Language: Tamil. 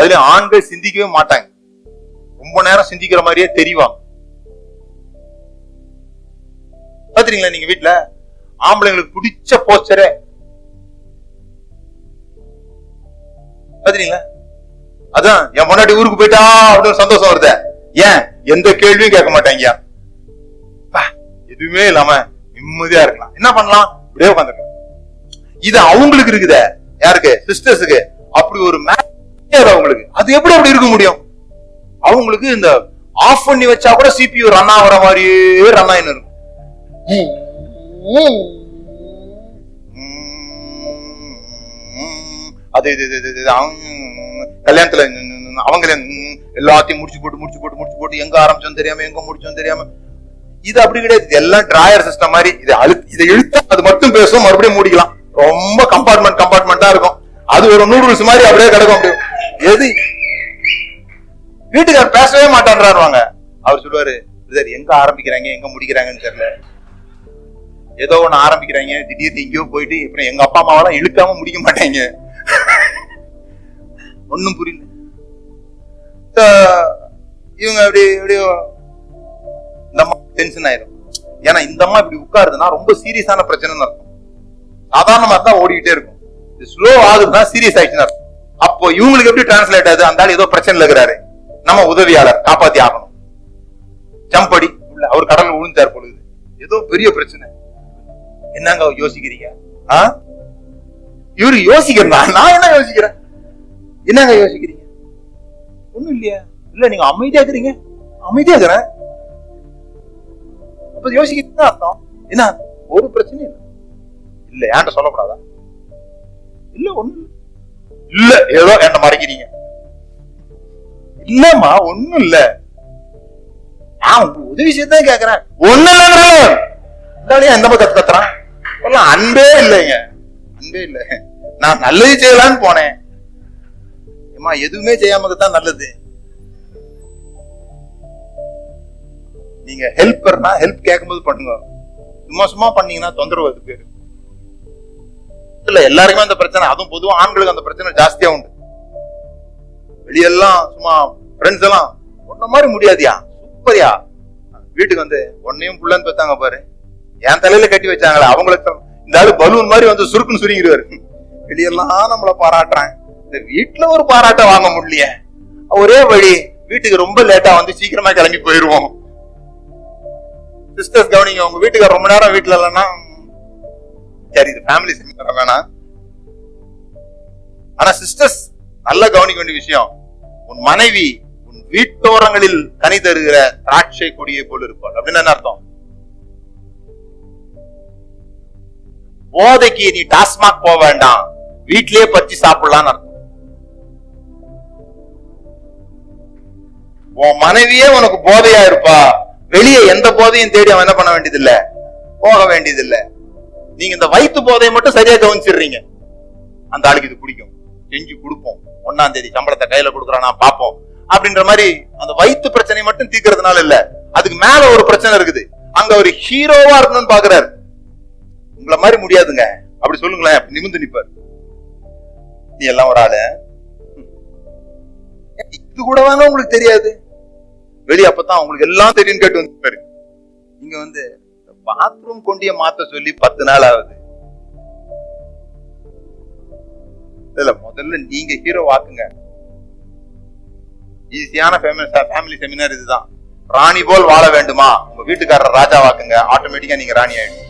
அதுல ஆண்கள் சிந்திக்கவே மாட்டாங்க. ரொம்ப நேரம் சிந்திக்கிற மாதிரியே தெரிவாங்க. பாத்துறீங்களா நீங்க வீட்டுல ஆம்பளைங்களுக்கு பிடிச்ச போஸ்டரே பாத்துறீங்களா அதான் என் முன்னாடி ஊருக்கு போயிட்டா அப்படின்னு சந்தோஷம் வருதே. ஏன்? எந்த கேள்வியும் கேட்க மாட்டாங்க எதுவுமே இல்லாம நிம்மதியா இருக்கலாம். என்ன பண்ணலாம்? இப்படியே உட்காந்துருக்கலாம் இது அவங்களுக்கு இருக்குதே. யாருக்கு? சிஸ்டர்ஸுக்கு அப்படி ஒரு தெரியாது அவங்களுக்கு அது எப்படி அப்படி இருக்க முடியும்? அவங்களுக்கு இந்த ஆஃப் பண்ணி வச்சா கூட சிபியூ ரன் ஆகுற மாதிரியே ரன் ஆயின்னு இருக்கும். அது இது இது, இது, அவங்க கல்யாணத்துல அவங்களே எல்லாத்தையும் முடிச்சு போட்டு முடிச்சு போட்டு முடிச்சு போட்டு எங்க ஆரம்பிச்சோம் தெரியாம எங்க முடிச்சோம் தெரியாம. இது அப்படி கிடையாது. இது எல்லாம் டிராயர் சிஸ்டம் மாதிரி இதை அழு இதை இழுத்தா அது மட்டும் பேசும் மறுபடியும் மூடிக்கலாம். ரொம்ப கம்பார்ட்மெண்ட் கம்பார்ட்மெண்டா இருக்கும். அது ஒரு நூடுல்ஸ் மாதிரி அப்படியே கிடக்கும் அப்படியே. எது? வீட்டுக்காரர் பேசவே மாட்டான்றாருவாங்க. அவர் சொல்லுவாரு பிரதர் எங்க ஆரம்பிக்கிறாங்க? எங்க முடிக்கிறாங்கன்னு தெரியல. ஏதோ ஒண்ணு ஆரம்பிக்கிறாங்க. திடீர்னு எங்கேயோ போயிட்டு இப்ப எங்க அப்பா அம்மாவெல்லாம் இழுக்காம முடிக்க மாட்டாங்க. ஒன்னும் புரியல. இவங்க அப்படி இப்படி இந்த அம்மா டென்ஷன் ஆயிரும். ஏன்னா இந்த அம்மா இப்படி உட்காருதுன்னா ரொம்ப சீரியஸான பிரச்சனைன்னு இருக்கும் சாதாரணமா தான் ஓடிக்கிட்டே இருக்கும். இது ஸ்லோ ஆகுதுன்னா சீரியஸ் ஆயிடுச்சுன்னு அப்போ இவங்களுக்கு எப்படி டிரான்ஸ்லேட் ஆகுது? அந்த ஆள் ஏதோ பிரச்சனைல இருக்கிறாரு. நம்ம உதவியாளர் காப்பாத்தி ஆகணும். ஜம்படி உள்ள அவர் கடல் விழுந்தார் பொழுது ஏதோ பெரிய பிரச்சனை. என்னங்க யோசிக்கிறீங்க? ஆ? இவரு யோசிக்கிறா நான் என்ன யோசிக்கிறேன்? என்னங்க யோசிக்கிறீங்க? ஒண்ணும் இல்லையா. இல்ல நீங்க அமைதியா இருக்கிறீங்க? அமைதியா இருக்கிறேன். அப்ப யோசிக்கிறீங்க அர்த்தம்? என்ன? ஒரு பிரச்சனையும் இல்லை. இல்ல ஏன்ட்ட சொல்லக்கூடாதா? இல்ல ஒண்ணு இல்ல ஏதோ என்ன மறைக்கிறீங்க. இல்லம்மா ஒண்ணும் இல்ல. நான் உங்க உதவி செய்தான் கேக்குறேன். ஒண்ணு இல்லையா எந்த பக்கம் கத்துறான்? அன்பே இல்லைங்க. அன்பே இல்ல. நான் நல்லது செய்யலான்னு போனேன். ஏமா எதுவுமே செய்யாம தான் நல்லது. நீங்க ஹெல்ப்பர்னா ஹெல்ப் கேட்கும்போது பண்ணுங்க. சும்மா சும்மா பண்ணீங்கன்னா தொந்தரவு அது பேரு. இல்ல எல்லாருக்குமே அந்த பிரச்சனை. அதுவும் பொதுவா ஆண்களுக்கு அந்த பிரச்சனை ஜாஸ்தியா உண்டு. வெளியெல்லாம் சும்மா ஃப்ரெண்ட்ஸ் எல்லாம் ஒன்ன மாதிரி முடியாதியா? சூப்பரியா. வீட்டுக்கு வந்து உன்னையும் புள்ளன்னு பார்த்தாங்க பாரு. என் தலையில கட்டி வச்சாங்களே அவங்களுக்கு இந்த ஆளு பலூன் மாதிரி வந்து சுருக்குன்னு சுருங்கிடுவாரு. வெளியெல்லாம் நம்மள பாராட்டுறேன் இந்த வீட்டுல ஒரு பாராட்ட வாங்க முடியலையே. ஒரே வழி வீட்டுக்கு ரொம்ப லேட்டா வந்து சீக்கிரமா கிளம்பி போயிருவோம். சிஸ்டர்ஸ் கவனிங்க உங்க வீட்டுக்கு ரொம்ப நேரம் வீட்டுல இல்லைன்னா சரி இது ஃபேமிலி செமினார் வேணாம். ஆனா சிஸ்டர்ஸ் நல்லா கவனிக்க வேண்டிய விஷயம் உன் மனைவி உன் வீட்டோரங்களில் கனி தருகிற திராட்சை கொடியை போல இருப்பாள். அப்படின்னு என்ன அர்த்தம்? போதைக்கு நீ டாஸ்மாக் போக வேண்டாம். வீட்லயே பறிச்சு சாப்பிடலாம்னு அர்த்தம். உன் மனைவியே உனக்கு போதையா இருப்பா. வெளியே எந்த போதையும் தேடி அவன் என்ன பண்ண வேண்டியதில்லை? போக வேண்டியதில்ல. நீங்க இந்த வயிற்று போதையை மட்டும் சரியா கவனிச்சிடுறீங்க. அந்த ஆளுக்கு இது பிடிக்கும். செஞ்சு கொடுப்போம். ஒன்னாம் தேதி சம்பளத்தை கையில கொடுக்குறானா பாப்போம் அப்படின்ற மாதிரி அந்த வயிற்று பிரச்சனை மட்டும் தீக்கிறதுனால இல்ல. அதுக்கு மேல ஒரு பிரச்சனை இருக்குது. அங்க ஒரு ஹீரோவா இருக்கணும்னு பாக்குறாரு. உங்களை மாதிரி முடியாதுங்க. அப்படி சொல்லுங்களேன். நிமிந்து நிப்பார். நீ எல்லாம் ஒரு ஆளு. இது கூட வேணா உங்களுக்கு தெரியாது. வெளியே அப்பதான் உங்களுக்கு எல்லாம் தெரியும் கேட்டு வந்து இங்க வந்து பாத்ரூம் கொண்டிய மாத்த சொல்லி பத்து நாள் ஆகுது. இல்ல முதல்ல நீங்க ஹீரோ வாக்குங்க ஈஸியான ஃபேமிலி செமினார் இதுதான். ராணி போல் வாழ வேண்டுமா? உங்க வீட்டுக்காரர் ராஜா வாக்குங்க ஆட்டோமேட்டிக்கா நீங்க ராணி ஆயிடும்